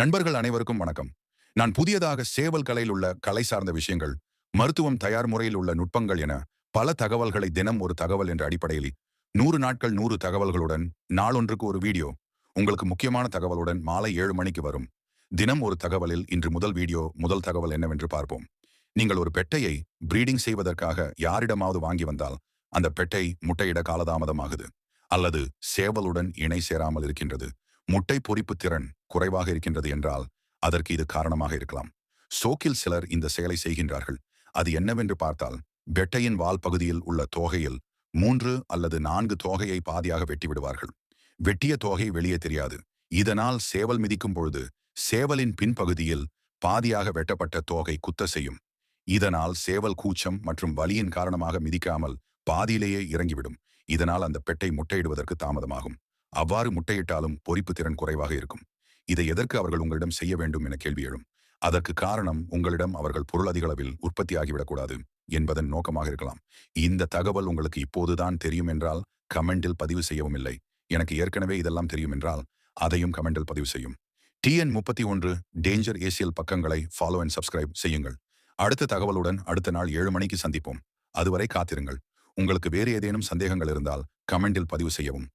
நண்பர்கள் அனைவருக்கும் வணக்கம். நான் புதியதாக சேவல் கலையில் உள்ள கலை சார்ந்த விஷயங்கள் மருத்துவம் தயார் முறையில் உள்ள நுட்பங்கள் என பல தகவல்களை தினம் ஒரு தகவல் என்ற அடிப்படையில் நூறு நாட்கள் நூறு தகவல்களுடன் நாளொன்றுக்கு ஒரு வீடியோ உங்களுக்கு முக்கியமான தகவலுடன் மாலை ஏழு மணிக்கு வரும். தினம் ஒரு தகவலில் இன்று முதல் வீடியோ முதல் தகவல் என்னவென்று பார்ப்போம். நீங்கள் ஒரு பெட்டையை பிரீடிங் செய்வதற்காக யாரிடமாவது வாங்கி வந்தால் அந்த பெட்டை முட்டையிட காலதாமதமாகுது. அல்லது சேவலுடன் இணை சேராமல் இருக்கின்றது. முட்டை பொறிப்பு திறன் குறைவாக இருக்கின்றது என்றால் அதற்கு இது காரணமாக இருக்கலாம். சோக்கில் சிலர் இந்த செயலை செய்கின்றார்கள். அது என்னவென்று பார்த்தால் பெட்டையின் வால் பகுதியில் உள்ள தோகையில் மூன்று அல்லது நான்கு தோகையை பாதியாக வெட்டி விடுவார்கள். வெட்டிய தோகை வெளியே தெரியாது. இதனால் சேவல் மிதிக்கும் பொழுது சேவலின் பின்பகுதியில் பாதியாக வெட்டப்பட்ட தோகை குத்த செய்யும். இதனால் சேவல் கூச்சம் மற்றும் வலியின் காரணமாக மிதிக்காமல் பாதியிலேயே இறங்கிவிடும். இதனால் அந்த பெட்டை முட்டையிடுவதற்கு தாமதமாகும். அவ்வாறு முட்டையிட்டாலும் பொறிப்பு திறன் குறைவாக இருக்கும். இதை எதற்கு அவர்கள் உங்களிடம் செய்ய வேண்டும் என கேள்வி எழும். அதற்கு காரணம் உங்களிடம் அவர்கள் பொருளதிகளவில் உற்பத்தியாகிவிடக்கூடாது என்பதன் நோக்கமாக இருக்கலாம். இந்த தகவல் உங்களுக்கு இப்போதுதான் தெரியும் என்றால் கமெண்டில் பதிவு செய்யவும் இல்லை. எனக்கு ஏற்கனவே இதெல்லாம் தெரியும் என்றால் அதையும் கமெண்டில் பதிவு செய்யும். டிஎன் முப்பத்தி ஒன்று டேஞ்சர் ஏசியல் பக்கங்களை ஃபாலோ அண்ட் சப்ஸ்கிரைப் செய்யுங்கள். அடுத்த தகவலுடன் அடுத்த நாள் ஏழு மணிக்கு சந்திப்போம். அதுவரை காத்திருங்கள். உங்களுக்கு வேறு ஏதேனும் சந்தேகங்கள் இருந்தால் கமெண்டில் பதிவு செய்யவும்.